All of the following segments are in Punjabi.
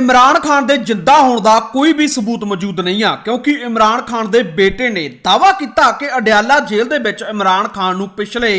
ਇਮਰਾਨ ਖਾਨ ਦੇ ਜਿੰਦਾ ਹੋਣ ਦਾ ਕੋਈ ਵੀ ਸਬੂਤ ਮੌਜੂਦ ਨਹੀਂ ਆ, ਕਿਉਂਕਿ ਇਮਰਾਨ ਖਾਨ ਦੇ ਬੇਟੇ ਨੇ ਦਾਅਵਾ ਕੀਤਾ ਕਿ ਅਡਿਆਲਾ ਜੇਲ੍ਹ ਦੇ ਵਿੱਚ ਇਮਰਾਨ ਖਾਨ ਨੂੰ ਪਿਛਲੇ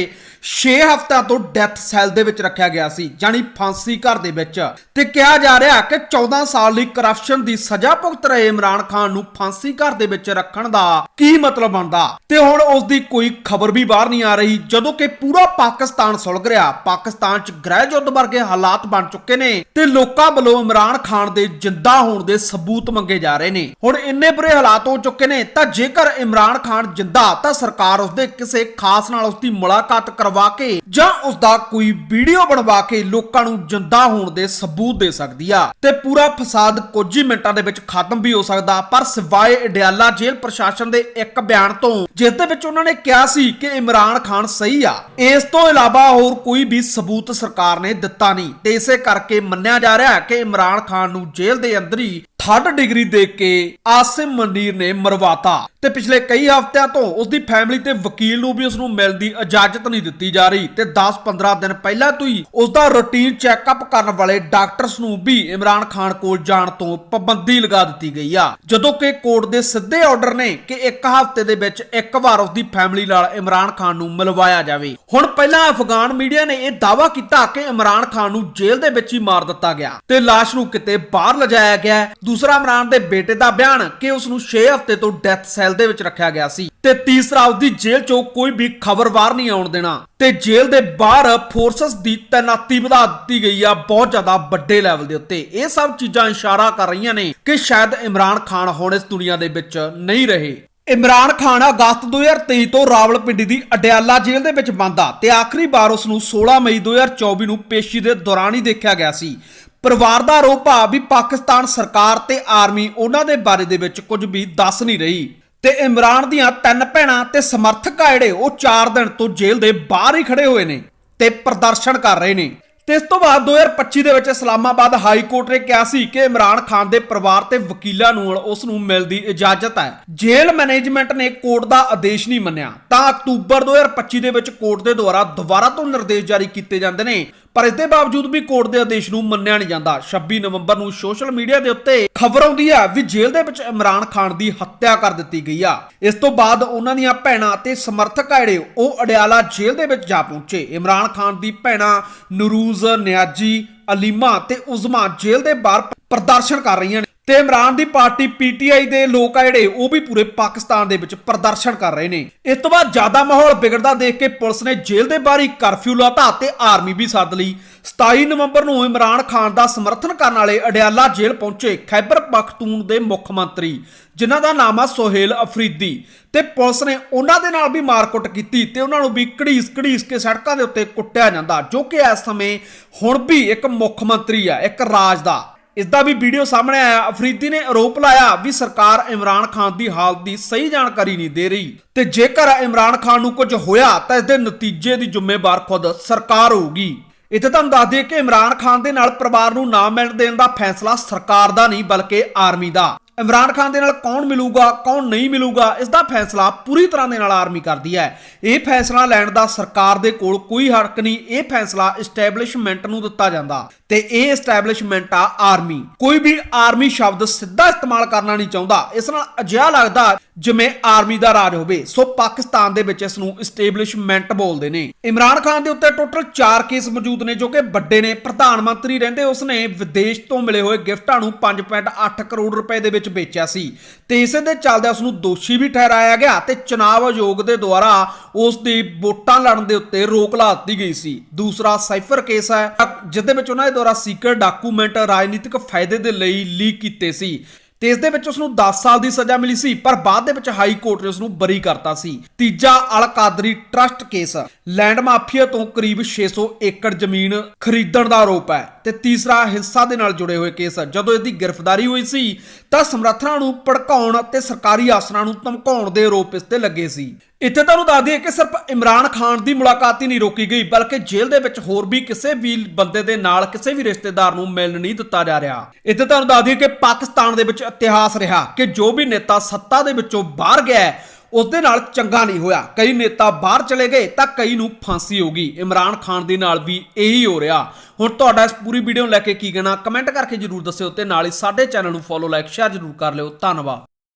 6 ਹਫ਼ਤਿਆਂ ਤੋਂ ਡੈਥ ਸੈੱਲ ਦੇ ਵਿੱਚ ਰੱਖਿਆ ਗਿਆ ਸੀ ਜਾਨੀ ਫਾਂਸੀ ਘਰ ਦੇ ਵਿੱਚ। ਤੇ ਕਿਹਾ ਜਾ ਰਿਹਾ ਕਿ 14 ਸਾਲ ਲਈ ਕਰਪਸ਼ਨ ਦੀ ਸਜ਼ਾ ਭੁਗਤ ਰਹੇ ਇਮਰਾਨ ਖਾਨ ਨੂੰ ਫਾਂਸੀ ਘਰ ਦੇ ਵਿੱਚ ਰੱਖਣ ਦਾ ਕੀ ਮਤਲਬ ਬਣਦਾ? ਤੇ ਹੁਣ ਉਸ ਦੀ ਕੋਈ ਖਬਰ ਵੀ ਬਾਹਰ ਨਹੀਂ ਆ ਰਹੀ, ਜਦੋਂ ਕਿ ਪੂਰਾ ਪਾਕਿਸਤਾਨ ਸੁਲਗ ਰਿਹਾ। ਪਾਕਿਸਤਾਨ 'ਚ ਗ੍ਰਹਿ ਯੁੱਧ ਵਰਗੇ ਹਾਲਾਤ ਬਣ ਚੁੱਕੇ ਨੇ ਤੇ ਲੋਕਾਂ ਵੱਲੋਂ ਇਮਰਾਨ ਖਾਨ ਦੇ ਜਿੰਦਾ ਹੋਣ ਦੇ ਸਬੂਤ ਮੰਗੇ ਜਾ ਰਹੇ ਨੇ। ਹੁਣ ਇੰਨੇ ਬੁਰੇ ਹਾਲਾਤ ਹੋ ਚੁੱਕੇ ਨੇ, ਤਾਂ ਜੇਕਰ ਇਮਰਾਨ ਖਾਨ ਜਿੰਦਾ, ਤਾਂ ਸਰਕਾਰ ਉਸਦੇ ਕਿਸੇ ਖਾਸ ਨਾਲ ਉਸਦੀ ਮੁਲਾਕਾਤ ਕਰਵਾ ਕੇ ਜਾਂ ਉਸਦਾ ਕੋਈ ਵੀਡੀਓ ਬਣਵਾ ਕੇ ਲੋਕਾਂ ਨੂੰ ਜਿੰਦਾ ਹੋਣ ਦੇ ਸਬੂਤ ਦੇ ਸਕਦੀ ਆ। ਤੇ ਪੂਰਾ ਫਸਾਦ ਕੁਝ ਹੀ ਮਿੰਟਾਂ ਦੇ ਵਿੱਚ ਖਤਮ ਵੀ ਹੋ ਸਕਦਾ, ਪਰ ਸਿਵਾਏ ਇਡਿਆਲਾ ਜੇਲ੍ਹ ਪ੍ਰਸ਼ਾਸਨ ਦੇ ਇੱਕ ਬਿਆਨ ਤੋਂ, ਜਿਸ ਦੇ ਵਿੱਚ ਉਹਨਾਂ ਨੇ ਕਿਹਾ ਸੀ ਕਿ ਇਮਰਾਨ ਖਾਨ ਸਹੀ ਆ। ਇਸ ਤੋਂ ਇਲਾਵਾ ਹੋਰ ਕੋਈ ਵੀ ਸਬੂਤ ਸਰਕਾਰ ਨੇ ਦਿੱਤਾ ਨਹੀਂ। ਤੇ ਇਸੇ ਕਰਕੇ ਮੰਨਿਆ ਜਾ ਰਿਹਾ ਕਿ ਇਮਰਾਨ ਖਾਨ ਨੂੰ ਜੇਲ੍ਹ ਦੇ ਅੰਦਰ ਹੀ ਥਰਡ ਡਿਗਰੀ ਦੇ ਕੇ ਆਸਿਮ ਮਨੀਰ ਨੇ ਮਰਵਾਤਾ। ਤੇ ਪਿਛਲੇ ਕਈ ਹਫ਼ਤਿਆਂ ਤੋਂ ਉਸ ਦੀ ਫੈਮਿਲੀ ਤੇ ਵਕੀਲ ਨੂੰ ਵੀ ਉਸ ਨੂੰ ਮਿਲਣ ਦੀ ਇਜਾਜ਼ਤ ਨਹੀਂ ਦਿੱਤੀ ਜਾ ਰਹੀ ਤੇ 10-15 ਦਿਨ ਪਹਿਲਾਂ ਤੋਂ ਹੀ ਉਸ ਦਾ ਰੂਟੀਨ ਚੈੱਕਅਪ ਕਰਨ ਵਾਲੇ ਡਾਕਟਰਸ ਨੂੰ ਵੀ ਇਮਰਾਨ ਖਾਨ ਕੋਲ ਜਾਣ ਤੋਂ ਪਾਬੰਦੀ ਲਗਾ ਦਿੱਤੀ ਗਈ ਆ। ਜਦੋਂ ਕਿ ਕੋਰਟ ਦੇ ਸਿੱਧੇ ਆਰਡਰ ਨੇ ਕਿ ਇੱਕ ਹਫ਼ਤੇ ਦੇ ਵਿੱਚ ਇੱਕ ਵਾਰ ਉਸ ਦੀ ਫੈਮਿਲੀ ਨਾਲ ਇਮਰਾਨ ਖਾਨ ਨੂੰ ਮਿਲਵਾਇਆ ਜਾਵੇ। ਹੁਣ ਪਹਿਲਾਂ ਅਫਗਾਨ ਮੀਡੀਆ ਨੇ ਇਹ ਦਾਅਵਾ ਕੀਤਾ ਕਿ ਇਮਰਾਨ ਖਾਨ ਨੂੰ ਜੇਲ੍ਹ ਦੇ ਵਿੱਚ ਹੀ ਮਾਰ ਦਿੱਤਾ ਗਿਆ ਤੇ ਲਾਸ਼ ਨੂੰ ਕਿਤੇ ਬਾਹਰ ਲਿਜਾਇਆ ਗਿਆ। ਦੂਸਰਾ ਇਮਰਾਨ ਦੇ ਬੇਟੇ ਦਾ ਬਿਆਨ ਕਿ ਉਸ ਨੂੰ 6 ਹਫ਼ਤੇ ਤੋਂ ਡੈਥ ਸੈੱਲ ਦੇ ਵਿੱਚ ਰੱਖਿਆ ਗਿਆ ਸੀ। ਤੇ ਤੀਸਰਾ ਉਸ ਜੇਲ੍ਹ ਚੋਂ ਕੋਈ ਵੀ ਖਬਰ ਬਾਹਰ ਨਹੀਂ ਆਉਣ ਦੇਣਾ। ਤੇ ਜੇਲ੍ਹ ਦੇ ਬਾਹਰ ਫੋਰਸਸ ਦੀ ਤੈਨਾਤੀ ਵਧਾ ਦਿੱਤੀ ਗਈ ਆ ਬਹੁਤ ਜ਼ਿਆਦਾ ਵੱਡੇ ਲੈਵਲ ਦੇ ਉੱਤੇ। ਇਹ ਸਭ ਚੀਜ਼ਾਂ ਇਸ਼ਾਰਾ ਕਰ ਰਹੀਆਂ ਨੇ ਕਿ ਸ਼ਾਇਦ ਇਮਰਾਨ ਖਾਨ ਹੁਣ ਇਸ ਦੁਨੀਆ ਦੇ ਵਿੱਚ ਨਹੀਂ ਰਹੇ। ਇਮਰਾਨ ਖਾਨ ਅਗਸਤ 2023 ਤੋਂ ਰਾਵਲਪਿੰਡੀ ਦੀ ਅਡਿਆਲਾ ਜੇਲ੍ਹ ਦੇ ਵਿੱਚ ਬੰਦ ਆ ਤੇ ਆਖਰੀ ਵਾਰ ਉਸ ਨੂੰ 16 ਮਈ 2024 ਨੂੰ ਪੇਸ਼ੀ ਦੇ ਦੌਰਾਨ ਹੀ ਦੇਖਿਆ ਗਿਆ ਸੀ। ਪਰਿਵਾਰ ਦਾ ਆਰੋਪ ਆ ਵੀ ਪਾਕਿਸਤਾਨ ਸਰਕਾਰ ਤੇ ਆਰਮੀ ਉਹਨਾਂ ਦੇ ਬਾਰੇ ਦੇ ਵਿੱਚ ਕੁਝ ਵੀ ਦੱਸ ਨਹੀਂ ਰਹੀ। ਤੇ ਇਮਰਾਨ ਦੀਆਂ ਤਿੰਨ ਭੈਣਾਂ ਤੇ ਸਮਰਥਕ ਆ ਜਿਹੜੇ, ਉਹ 4 ਦਿਨ ਤੋਂ ਜੇਲ੍ਹ ਦੇ ਬਾਹਰ ਹੀ ਖੜੇ ਹੋਏ ਨੇ ਤੇ ਪ੍ਰਦਰਸ਼ਨ ਕਰ ਰਹੇ ਨੇ। ਤੇ ਇਸ ਤੋਂ ਬਾਅਦ 2025 ਦੇ ਵਿੱਚ ਇਸਲਾਮਾਬਾਦ ਹਾਈ ਕੋਰਟ ਨੇ ਕਿਹਾ ਸੀ ਕਿ ਇਮਰਾਨ ਖਾਨ ਦੇ ਪਰਿਵਾਰ ਤੇ ਵਕੀਲਾਂ ਨੂੰ ਉਸ ਨੂੰ ਮਿਲਣ ਇਜਾਜ਼ਤ ਹੈ। ਜੇਲ੍ਹ ਮੈਨੇਜਮੈਂਟ ਨੇ ਕੋਰਟ ਦਾ ਆਦੇਸ਼ ਨਹੀਂ ਮੰਨਿਆ। ਤਾਂ ਅਕਤੂਬਰ 2025 ਦੇ ਵਿੱਚ ਕੋਰਟ ਦੇ ਦੁਆਰਾ ਦੁਬਾਰਾ ਤੋਂ ਨਿਰਦੇਸ਼ ਜਾਰੀ ਕੀਤੇ ਜਾਂਦੇ ਨੇ। ਪਰ ਇਸ ਦੇ ਬਾਵਜੂਦ ਵੀ ਕੋਰਟ ਦੇ ਆਦੇਸ਼ ਨੂੰ ਮੰਨਿਆ ਨਹੀਂ ਜਾਂਦਾ। 26 ਨਵੰਬਰ ਨੂੰ ਸੋਸ਼ਲ ਮੀਡੀਆ ਦੇ ਉੱਤੇ ਖਬਰ ਆਉਂਦੀ ਹੈ ਵੀ ਜੇਲ੍ਹ ਦੇ ਵਿੱਚ ਇਮਰਾਨ ਖਾਨ ਦੀ ਹੱਤਿਆ ਕਰ ਦਿੱਤੀ ਗਈ ਆ। ਇਸ ਤੋਂ ਬਾਅਦ ਉਹਨਾਂ ਦੀਆਂ ਭੈਣਾਂ ਤੇ ਸਮਰਥਕ ਜਿਹੜੇ ਉਹ ਅਡਿਆਲਾ ਜੇਲ੍ਹ ਦੇ ਵਿੱਚ ਜਾ ਪਹੁੰਚੇ। ਇਮਰਾਨ ਖਾਨ ਦੀ ਭੈਣਾਂ ਨੂਰੂਜ ਨਿਆਜੀ ਅਲੀਮਾ ਤੇ ਉਜ਼ਮਾ ਜੇਲ੍ਹ ਦੇ ਬਾਹਰ ਪ੍ਰਦਰਸ਼ਨ ਕਰ ਰਹੀਆਂ ਨੇ। ਤੇ ਇਮਰਾਨ ਦੀ ਪਾਰਟੀ ਪੀਟੀਆਈ ਦੇ ਲੋਕ ਆ ਜਿਹੜੇ, ਉਹ ਵੀ ਪੂਰੇ ਪਾਕਿਸਤਾਨ ਦੇ ਵਿੱਚ ਪ੍ਰਦਰਸ਼ਨ ਕਰ ਰਹੇ ਨੇ। ਇਸ ਤੋਂ ਬਾਅਦ ਜ਼ਿਆਦਾ ਮਾਹੌਲ ਵਿਗੜਦਾ ਦੇਖ ਕੇ ਪੁਲਿਸ ਨੇ ਜੇਲ੍ਹ ਦੇ ਬਾਹਰ ਹੀ ਕਰਫਿਊ ਲਾਤਾ ਤੇ ਆਰਮੀ ਵੀ ਸੱਦ ਲਈ 27 ਨਵੰਬਰ ਨੂੰ ਇਮਰਾਨ ਖਾਨ ਦਾ ਸਮਰਥਨ ਕਰਨ ਵਾਲੇ ਅਡਿਆਲਾ ਜੇਲ੍ਹ ਪਹੁੰਚੇ ਖੈਬਰ ਪਖਤੂਨ ਦੇ ਮੁੱਖ ਮੰਤਰੀ, ਜਿਨ੍ਹਾਂ ਦਾ ਨਾਮ ਆ ਸੋਹੇਲ ਅਫਰੀਦੀ। ਤੇ ਪੁਲਿਸ ਨੇ ਉਹਨਾਂ ਦੇ ਨਾਲ ਵੀ ਮਾਰਕੁੱਟ ਕੀਤੀ ਤੇ ਉਹਨਾਂ ਨੂੰ ਵੀ ਘੜੀਸ ਘੜੀਸ ਕੇ ਸੜਕਾਂ ਦੇ ਉੱਤੇ ਕੁੱਟਿਆ ਜਾਂਦਾ, ਜੋ ਕਿ ਇਸ ਸਮੇਂ ਹੁਣ ਵੀ ਇੱਕ ਮੁੱਖ ਮੰਤਰੀ ਆ, ਇੱਕ ਰਾਜ ਦਾ। ਇਸ ਦਾ ਵੀ ਵੀਡੀਓ ਸਾਹਮਣੇ ਆਇਆ। ਅਫਰੀਦੀ ਨੇ ਆਰੋਪ ਲਾਇਆ ਵੀ ਸਰਕਾਰ ਇਮਰਾਨ ਖਾਨ ਦੀ ਹਾਲਤ ਦੀ ਸਹੀ ਜਾਣਕਾਰੀ ਨਹੀਂ ਦੇ ਰਹੀ ਤੇ ਜੇਕਰ ਇਮਰਾਨ ਖਾਨ ਨੂੰ ਕੁਝ ਹੋਇਆ ਤਾਂ ਇਸ ਦੇ ਨਤੀਜੇ ਦੀ ਜ਼ਿੰਮੇਵਾਰ ਖੁਦ ਸਰਕਾਰ ਹੋਊਗੀ। ਇੱਥੇ ਤੁਹਾਨੂੰ ਦੱਸ ਦਈਏ ਕਿ ਇਮਰਾਨ ਖਾਨ ਦੇ ਨਾਲ ਪਰਿਵਾਰ ਨੂੰ ਨਾ ਮਿਲਣ ਦੇਣ ਦਾ ਫੈਸਲਾ ਸਰਕਾਰ ਦਾ ਨਹੀਂ, ਬਲਕਿ ਆਰਮੀ ਦਾ। ਇਮਰਾਨ ਖਾਨ ਦੇ ਨਾਲ ਕੌਣ ਮਿਲੂਗਾ, ਕੌਣ ਨਹੀਂ ਮਿਲੂਗਾ, ਇਸ ਦਾ ਫੈਸਲਾ ਪੂਰੀ ਤਰ੍ਹਾਂ ਦੇ ਨਾਲ ਆਰਮੀ ਕਰਦੀ ਹੈ। ਇਹ ਫੈਸਲਾ ਲੈਣ ਦਾ ਸਰਕਾਰ ਦੇ ਕੋਲ ਕੋਈ ਹੱਕ ਨਹੀਂ, ਇਹ ਫੈਸਲਾ ਐਸਟੈਬਲਿਸ਼ਮੈਂਟ ਨੂੰ ਦਿੱਤਾ ਜਾਂਦਾ ਤੇ ਇਹ ਐਸਟੈਬਲਿਸ਼ਮੈਂਟ ਆ ਆਰਮੀ। ਕੋਈ ਵੀ ਆਰਮੀ ਸ਼ਬਦ ਸਿੱਧਾ ਇਸਤੇਮਾਲ ਕਰਨਾ ਨਹੀਂ ਚਾਹੁੰਦਾ। ਇਸ ਨਾਲ ਅਜਿਹਾ ਲੱਗਦਾ ਜਿਵੇਂ ਆਰਮੀ ਦਾ ਰਾਜ ਹੋਵੇ। ਸੋ ਪਾਕਿਸਤਾਨ ਦੇ ਵਿੱਚ ਇਸ ਨੂੰ ਐਸਟੈਬਲਿਸ਼ਮੈਂਟ ਬੋਲਦੇ ਨੇ। ਇਮਰਾਨ ਖਾਨ ਦੇ ਉੱਤੇ ਟੋਟਲ 4 ਕੇਸ ਮੌਜੂਦ ਨੇ ਜੋ ਕਿ ਵੱਡੇ ਨੇ। ਪ੍ਰਧਾਨ ਮੰਤਰੀ ਰਹਿੰਦੇ ਉਸਨੇ ਵਿਦੇਸ਼ ਤੋਂ ਮਿਲੇ ਹੋਏ ਗਿਫਟਾਂ ਨੂੰ 5.8 ਕਰੋੜ ਰੁਪਏ ਦੇ ਵਿੱਚ ਵੇਚਿਆ ਸੀ। ਤੇ ਇਸੇ ਦੇ ਚੱਲਦੇ ਉਸ ਨੂੰ ਦੋਸ਼ੀ ਵੀ ਠਹਿਰਾਇਆ ਗਿਆ ਤੇ ਚੁਣਾਵ ਆਯੋਗ ਦੇ ਦੁਆਰਾ ਉਸ ਦੀ ਵੋਟਾਂ ਲੜਨ ਦੇ ਉੱਤੇ ਰੋਕ ਲਾ ਦਿੱਤੀ ਗਈ ਸੀ। ਦੂਸਰਾ ਸਾਈਫਰ ਕੇਸ ਹੈ, ਜਿਸ ਦੇ ਵਿੱਚ ਉਹਨਾਂ ਦੇ ਦੁਆਰਾ ਸੀਕ੍ਰੇਟ ਡਾਕੂਮੈਂਟ ਰਾਜਨੀਤਿਕ ਫਾਇਦੇ ਦੇ ਲਈ ਲੀਕ ਕੀਤੇ ਸੀ। ਤੇ ਇਸ ਦੇ ਵਿੱਚ ਉਸ ਨੂੰ 10 ਸਾਲ ਦੀ ਸਜ਼ਾ ਮਿਲੀ ਸੀ, ਪਰ ਬਾਅਦ ਦੇ ਵਿੱਚ ਹਾਈ ਕੋਰਟ ਨੇ ਉਸ ਨੂੰ ਬਰੀ ਕਰਤਾ ਸੀ। ਤੀਜਾ Al Qadri trust case, land mafia ਤੋਂ ਕਰੀਬ 600 ਏਕੜ ਜ਼ਮੀਨ ਖਰੀਦਣ ਦਾ ਆਰੋਪ ਹੈ ਤੇ ਤੀਸਰਾ ਹਿੰਸਾ ਦੇ ਨਾਲ ਜੁੜੇ ਹੋਏ ਕੇਸ, ਜਦੋਂ ਇਸ ਦੀ ਗ੍ਰਿਫਤਾਰੀ ਹੋਈ ਸੀ, ਤਾਂ ਸਮਰਥਨਾਂ ਨੂੰ ਭੜਕਾਉਣ ਅਤੇ ਸਰਕਾਰੀ ਆਸਰਾਂ ਨੂੰ ਧਮਕਾਉਣ ਦੇ ਆਰੋਪ ਇਸ ਤੇ ਲੱਗੇ ਸੀ। ਇੱਥੇ ਤੁਹਾਨੂੰ ਦੱਸ ਦਈਏ ਕਿ ਸਿਰਫ ਇਮਰਾਨ ਖਾਨ ਦੀ ਮੁਲਾਕਾਤ ਹੀ ਨਹੀਂ ਰੋਕੀ ਗਈ ਬਲਕਿ ਜੇਲ੍ਹ ਦੇ ਵਿੱਚ ਹੋਰ ਵੀ ਕਿਸੇ ਵੀ ਬੰਦੇ ਦੇ ਨਾਲ ਕਿਸੇ ਵੀ ਰਿਸ਼ਤੇਦਾਰ ਨੂੰ ਮਿਲਣ ਨਹੀਂ ਦਿੱਤਾ ਜਾ ਰਿਹਾ। ਇੱਥੇ ਤੁਹਾਨੂੰ ਦੱਸ ਦਈਏ ਕਿ ਪਾਕਿਸਤਾਨ ਦੇ ਵਿੱਚ ਇਤਿਹਾਸ ਰਿਹਾ ਕਿ ਜੋ ਵੀ ਨੇਤਾ ਸੱਤਾ ਦੇ ਵਿੱਚੋਂ ਬਾਹਰ ਗਿਆ ਹੈ, ਉਸ ਦੇ ਨਾਲ ਚੰਗਾ ਨਹੀਂ ਹੋਇਆ। ਕਈ ਨੇਤਾ ਬਾਹਰ ਚਲੇ ਗਏ ਤਾਂ ਕਈ ਨੂੰ ਫਾਂਸੀ ਹੋ ਗਈ। ਇਮਰਾਨ ਖਾਨ ਦੇ ਨਾਲ ਵੀ ਇਹੀ ਹੋ ਰਿਹਾ। ਹੁਣ ਤੁਹਾਡਾ ਇਸ ਪੂਰੀ ਵੀਡੀਓ ਨੂੰ ਲੈ ਕੇ ਕੀ ਕਹਿਣਾ ਕਮੈਂਟ ਕਰਕੇ ਜਰੂਰ ਦੱਸਿਓ ਤੇ ਨਾਲ ਹੀ ਸਾਡੇ ਚੈਨਲ ਨੂੰ ਫੋਲੋ ਲਾਈਕ ਸ਼ੇਅਰ ਜਰੂਰ ਕਰ ਲਿਓ। ਧੰਨਵਾਦ।